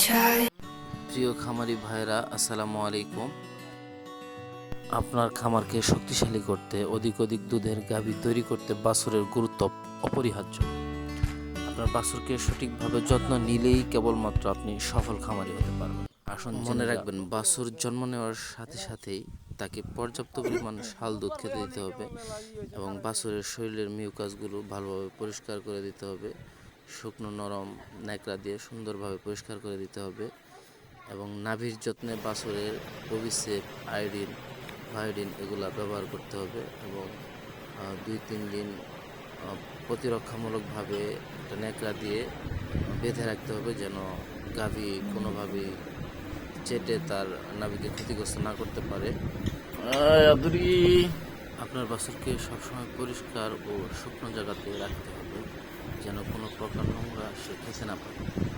প্রিয় খামারি ভাইরা আসসালামু আলাইকুম। আপনার খামারকে শক্তিশালী করতে অধিক অধিক দুধের গাভী তৈরি করতে বাছুরের গুরুত্ব অপরিহার্য। আপনার বাছুরকে সঠিকভাবে যত্ন নিলেই কেবলমাত্র আপনি সফল খামারি হতে পারবেন। আসুন মনে রাখবেন বাছুর জন্ম নেওয়ার সাথে সাথেই তাকে পর্যাপ্ত পরিমাণ শাল দুধ খেতে দিতে হবে এবং বাছুরের শরীরের মিউকাসগুলো ভালোভাবে পরিষ্কার করে দিতে হবে। শুকনো নরম ন্যাকড়া দিয়ে সুন্দরভাবে পরিষ্কার করে দিতে হবে এবং নাভির যত্নে বাছুরের পবিসেপ আয়োডিন ভায়োডিন এগুলো ব্যবহার করতে হবে এবং দুই তিন দিন প্রতিরক্ষামূলকভাবে একটা ন্যাকড়া দিয়ে বেঁধে রাখতে হবে যেন গাভী কোনোভাবেই চেটে তার নাভিকে ক্ষতিগ্রস্ত না করতে পারে। আপনার বাছুরকে সবসময় পরিষ্কার ও শুকনো জায়গাতে রাখতে হবে। যেন কোনো প্রকার নোংরা সে খেতে না পারে।